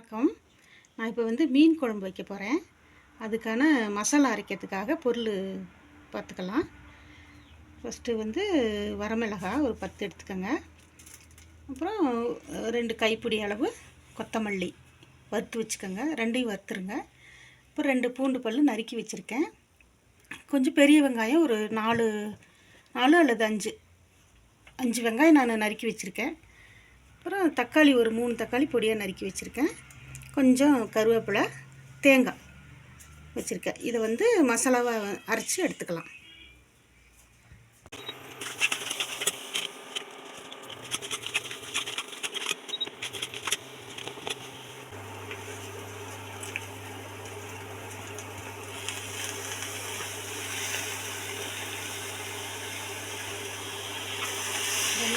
வணக்கம். நான் இப்போ வந்து மீன் குழம்பு வைக்க போகிறேன் அதுக்கான மசாலா அரைக்கிறதுக்காக பொருள் பார்த்துக்கலாம். ஃபஸ்ட்டு வந்து வரமிளகாய் ஒரு பத்து எடுத்துக்கோங்க. அப்புறம் ரெண்டு கைப்பிடி அளவு கொத்தமல்லி வறுத்து வச்சுக்கோங்க. ரெண்டையும் வறுத்துருங்க. அப்புறம் ரெண்டு பூண்டு பல் நறுக்கி வச்சுருக்கேன். கொஞ்சம் பெரிய வெங்காயம் ஒரு நாலு நாலு அல்லது அஞ்சு. அஞ்சு வெங்காயம் நான் நறுக்கி வச்சுருக்கேன். அப்புறம் தக்காளி ஒரு மூணு தக்காளி பொடியாக நறுக்கி வச்சுருக்கேன். கொஞ்சம் கருவேப்பிலை தேங்காய் வச்சுருக்கேன். இதை வந்து மசாலாவை அரைச்சி எடுத்துக்கலாம்.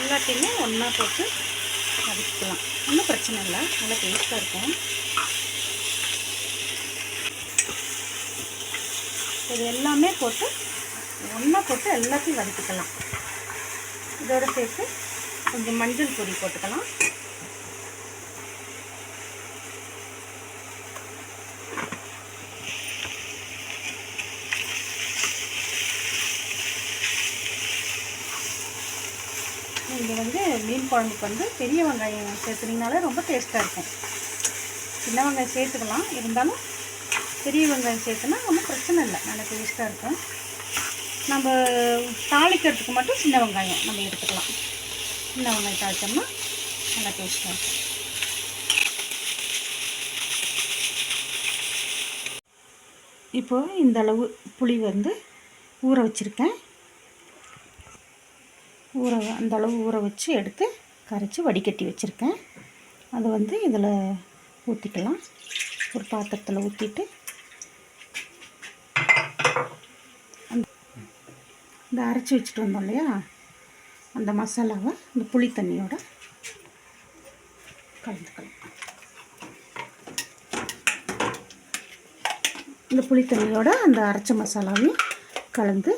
எல்லாத்தையுமே ஒன்றா போட்டு வதக்கிக்கலாம் ஒன்றும் பிரச்சனை இல்லை. நல்லா டேஸ்ட்டாக இருக்கும். இது எல்லாமே போட்டு ஒன்றா போட்டு எல்லாத்தையும் வதக்கிக்கலாம். இதோட சேர்த்து கொஞ்சம் மஞ்சள் பொடி போட்டுக்கலாம் நீங்கள் வந்து மீன் குழம்புக்கு வந்து பெரிய வெங்காயம் சேர்த்துனீங்கனாலே ரொம்ப டேஸ்ட்டாக இருக்கும். சின்ன வெங்காயம் சேர்த்துக்கலாம். இருந்தாலும் பெரிய வெங்காயம் சேர்த்துனா ஒன்றும் பிரச்சனை இல்லை. நல்லா டேஸ்ட்டாக இருக்கும். நம்ம தாளிக்கிறதுக்கு மட்டும் சின்ன வெங்காயம் நம்ம எடுத்துக்கலாம். சின்ன வெங்காயம் தாளித்தோம்னா நல்லா டேஸ்ட்டாக இருக்கும். இப்போது இந்த அளவு புளி வந்து ஊற வச்சுருக்கேன். ஊற அந்த அளவு ஊற வச்சு எடுத்து கரைச்சி வடிகட்டி வச்சுருக்கேன். அதை வந்து இதில் ஊற்றிக்கலாம் ஒரு பாத்திரத்தில் ஊற்றிட்டு இந்த அரைச்சி வச்சுட்டு வந்தோம் இல்லையா? அந்த மசாலாவை இந்த புளி தண்ணியோட கலந்துக்கலாம். இந்த புளி தண்ணியோட அந்த அரைச்ச மசாலாவையும் கலந்து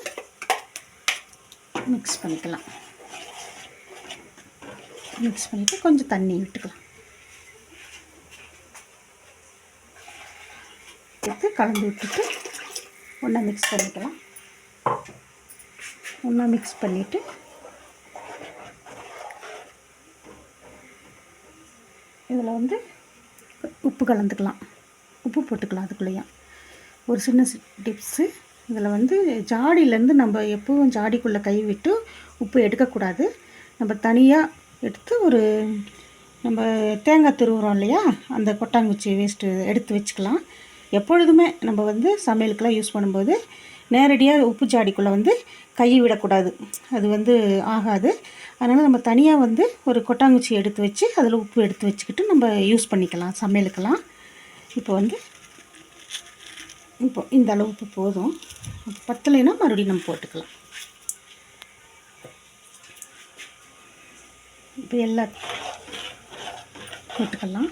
மிக்ஸ் பண்ணிக்கலாம். மிக்ஸ் பண்ணிவிட்டு கொஞ்சம் தண்ணி விட்டுக்கலாம். எடுத்து கலந்து விட்டுட்டு ஒன்றா மிக்ஸ் பண்ணிக்கலாம். ஒன்றா மிக்ஸ் பண்ணிவிட்டு இதில் வந்து உப்பு கலந்துக்கலாம். உப்பு போட்டுக்கலாம் அதுக்குள்ளேயும் ஒரு சின்ன டிப்ஸு இதில் வந்து ஜாடியிலேருந்து நம்ம எப்பவும் ஜாடிக்குள்ளே கை விட்டு உப்பு எடுக்கக்கூடாது. நம்ம தனியாக எடுத்து ஒரு நம்ம தேங்காய் துருவுறோம் இல்லையா? அந்த கொட்டாங்குச்சி வேஸ்ட்டு எடுத்து வச்சுக்கலாம். எப்பொழுதுமே நம்ம வந்து சமையலுக்கெல்லாம் யூஸ் பண்ணும்போது நேரடியாக உப்பு ஜாடிக்குள்ளே வந்து கை விடக்கூடாது. அது வந்து ஆகாது. அதனால் நம்ம தனியாக வந்து ஒரு கொட்டாங்குச்சி எடுத்து வச்சு அதில் உப்பு எடுத்து வச்சுக்கிட்டு நம்ம யூஸ் பண்ணிக்கலாம் சமையலுக்கெல்லாம். இப்போ வந்து இப்போ இந்த அளவு உப்பு போதும். பத்தலைன்னா மறுபடியும் நம்ம போட்டுக்கலாம். இப்போ எல்லா போட்டுக்கலாம்.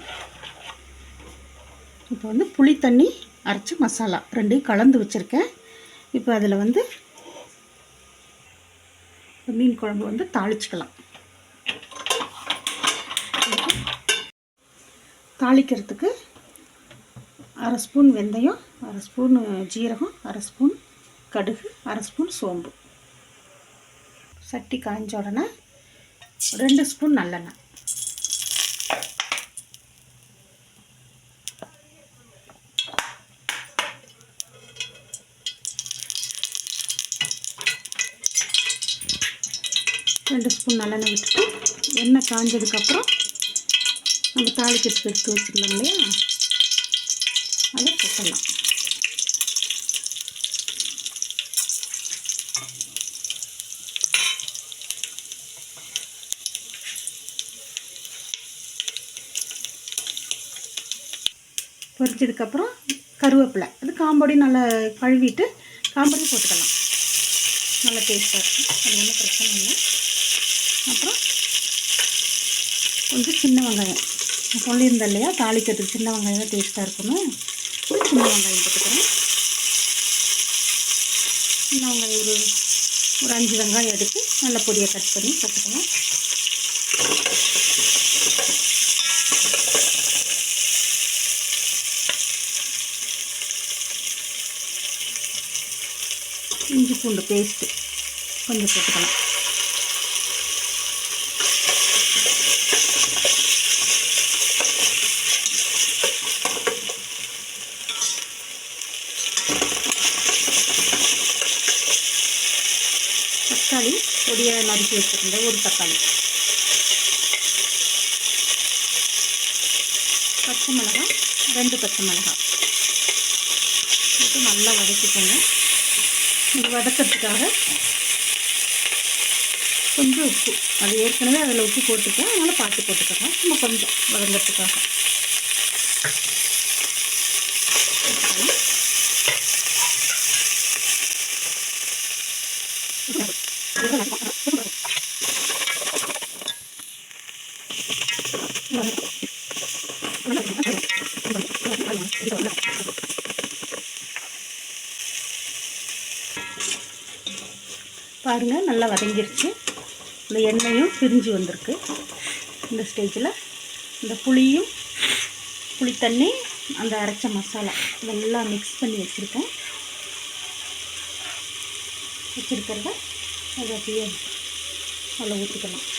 இப்போ வந்து புளி தண்ணி அரைச்சி மசாலா ரெண்டையும் கலந்து வச்சுருக்கேன். இப்போ அதில் வந்து மீன் குழம்பு வந்து தாளிச்சுக்கலாம். தாளிக்கிறதுக்கு அரை ஸ்பூன் வெந்தயம் அரை ஸ்பூன் ஜீரகம் அரை ஸ்பூன் கடுகு அரை ஸ்பூன் சோம்பு. சட்டி காய்ஞ்ச உடனே ரெண்டு ஸ்பூன் நல்லெண்ணெய். ரெண்டு ஸ்பூன் நல்லெண்ணெய் விட்டுட்டு எண்ணெய் காஞ்சதுக்கப்புறம் நம்ம தாளிக்கிறதுக்கு எடுத்து வச்சுருந்தோம் இல்லையா? அதை கொட்டலாம். பொரிச்சதுக்கப்புறம் கருவேப்பிலை. அது காம்பொடி நல்லா கழுவிட்டு காம்படியும் போட்டுக்கலாம். நல்லா டேஸ்ட்டாக இருக்கும். அது ஒன்றும் பிரச்சனை இல்லை. அப்புறம் கொஞ்சம் சின்ன வெங்காயம். நான் சொல்லியிருந்தேன் இல்லையா? தாளிக்கிறதுக்கு சின்ன வெங்காயம் தான் டேஸ்ட்டாக இருக்கணும் சின்ன வெங்காயம் போட்டுக்கிறேன். சின்ன வெங்காயம் ஒரு ஒரு அஞ்சு வெங்காயம் எடுத்து நல்ல பொடியை கட் பண்ணி போட்டுக்கலாம். பூண்டு பேஸ்ட்டு கொஞ்சம் போட்டுக்கலாம். தக்காளி பொடியை நறுக்கி வச்சுருந்தேன் ஒரு தக்காளி. பச்சை மிளகாய் ரெண்டு பச்சை மிளகாய். போட்டு நல்லா வதக்கிக்கோங்க. இது வதக்கிறதுக்காக கொஞ்சம் உப்பு. அது ஏற்கனவே அதில் உப்பு போட்டுக்கேன் அதனால் பார்த்து போட்டுக்கிறேன். சும்மா கொஞ்சம் வதங்கிறதுக்காக. பாருங்கள் நல்லா வதங்கிருச்சு. இந்த எண்ணெயும் பிரிஞ்சு வந்திருக்கு. இந்த ஸ்டேஜில் இந்த புளியும் புளி தண்ணி அந்த அரைச்ச மசாலா இதெல்லாம் மிக்ஸ் பண்ணி வச்சுருக்கேன். வச்சுருக்கிறத அதை அப்படியே அதில் ஊற்றிக்கலாம்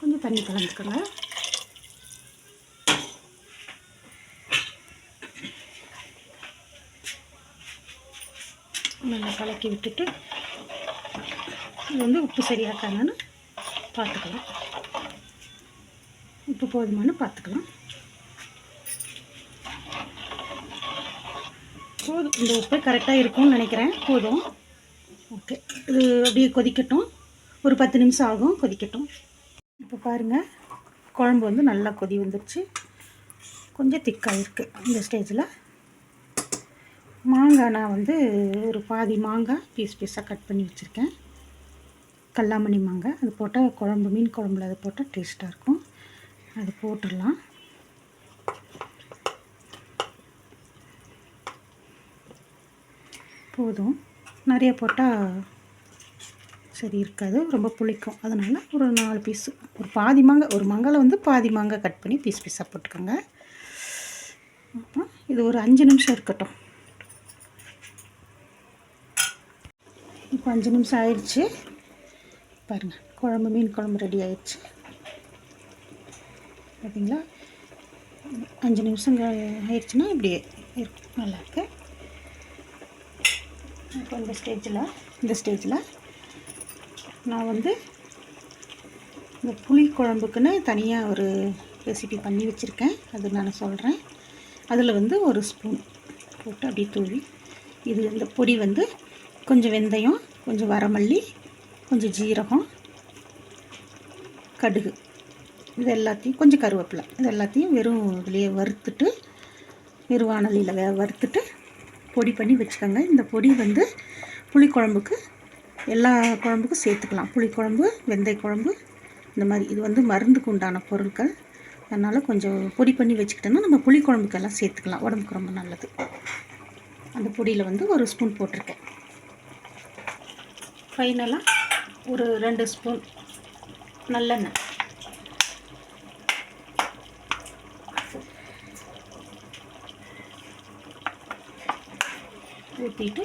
கொஞ்சம் தண்ணி கலந்துக்கோங்க நல்லா கலக்கி விட்டுட்டு இது வந்து உப்பு சரியாக்காங்கன்னு பார்த்துக்கலாம். உப்பு போதுமானு பார்த்துக்கலாம். போதும். இந்த உப்பு கரெக்டாக இருக்கும்னு நினைக்கிறேன். போதும். ஓகே. இது அப்படியே கொதிக்கட்டும். ஒரு பத்து நிமிஷம் ஆகும். கொதிக்கட்டும். இப்போ பாருங்கள் குழம்பு வந்து நல்லா கொதி வந்துருச்சு. கொஞ்சம் திக்காக இருக்குது இந்த ஸ்டேஜில் மாங்காய் நான் வந்து ஒரு பாதி மாங்காய் பீஸ் பீஸாக கட் பண்ணி வச்சுருக்கேன். கல்லாமணி மாங்காய். அது போட்டால் குழம்பு மீன் குழம்புல அது போட்டால் டேஸ்ட்டாக இருக்கும். அது போட்டுடலாம். போதும். நிறைய போட்டால் சரி இருக்காது. ரொம்ப புளிக்கும். அதனால் ஒரு நாலு பீஸு ஒரு பாதி மாங்காய் ஒரு மாங்காயில் வந்து பாதி மாங்காய் கட் பண்ணி பீஸ் பீஸாக போட்டுக்கோங்க. அப்புறம் இது ஒரு அஞ்சு நிமிஷம் இருக்கட்டும். இப்போ அஞ்சு நிமிஷம் ஆயிடுச்சு. பாருங்கள் குழம்பு மீன் குழம்பு ரெடி ஆயிடுச்சு. பார்த்தீங்களா அஞ்சு நிமிஷம் ஆயிடுச்சுன்னா இப்படியே இருக்கும் நல்லாயிருக்கு இப்போ இந்த ஸ்டேஜில் இந்த ஸ்டேஜில் நான் வந்து இந்த புளி குழம்புக்குன்னு தனியாக ஒரு ரெசிபி பண்ணி வச்சுருக்கேன். அது நான் சொல்கிறேன் அதில் வந்து ஒரு ஸ்பூன் போட்டு அப்படியே தூவி இது இந்த பொடி வந்து கொஞ்சம் வெந்தயம் கொஞ்சம் வரமல்லி கொஞ்சம் ஜீரகம் கடுகு. இது எல்லாத்தையும் கொஞ்சம் கருவேப்பிலை. இது எல்லாத்தையும் வெறும் இதுலேயே வறுத்துட்டு வெறும் வானலியில் வே வறுத்துட்டு பொடி பண்ணி வச்சுக்கோங்க. இந்த பொடி வந்து புளிக்குழம்புக்கு எல்லா குழம்புக்கும் சேர்த்துக்கலாம். புளிக்குழம்பு வெந்தய குழம்பு இந்த மாதிரி. இது வந்து மருந்துக்கு உண்டான பொருட்கள். அதனால் கொஞ்சம் பொடி பண்ணி வச்சுக்கிட்டோன்னா நம்ம புளிக்குழம்புக்கெல்லாம் சேர்த்துக்கலாம். உடம்புக்கு ரொம்ப நல்லது. அந்த பொடியில் வந்து ஒரு ஸ்பூன் போட்டிருக்கேன். ஃபைனலாக ஒரு ரெண்டு ஸ்பூன் நல்லெண்ணெய். ஊற்றிட்டு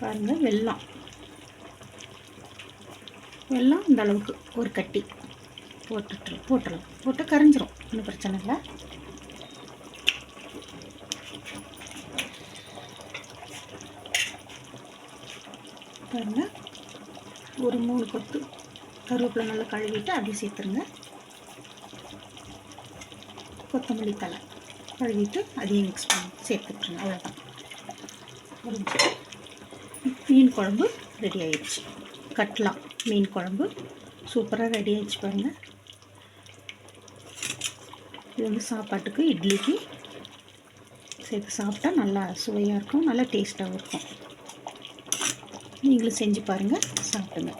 பாருங்கள் வெல்லம். வெல்லம் இந்த அளவுக்கு ஒரு கட்டி போட்டுட்டு போட்டுடலாம் போட்டு கரைஞ்சிரும் ஒன்றும் பிரச்சனை இல்லை. பாருங்கள் ஒரு மூணு கொத்து கருவேப்பிலை நல்லா கழுவிட்டு அப்படியே சேர்த்துருங்க. கொத்தமல்லி தலை கழுவிட்டு அதையும் மிக்ஸ் பண்ணி சேர்த்துட்ருங்க அவ்வளோதான் மீன் குழம்பு ரெடி ஆயிடுச்சு. கட்லா மீன் குழம்பு சூப்பராக ரெடி ஆயிடுச்சு பாருங்கள் இது வந்து சாப்பாட்டுக்கு இட்லிக்கு சேர்த்து சாப்பிட்டா நல்லா சுவையாக இருக்கும் நல்லா டேஸ்ட்டாகவும் இருக்கும். நீங்களும் செஞ்சு பாருங்கள் சாப்பிடுங்க.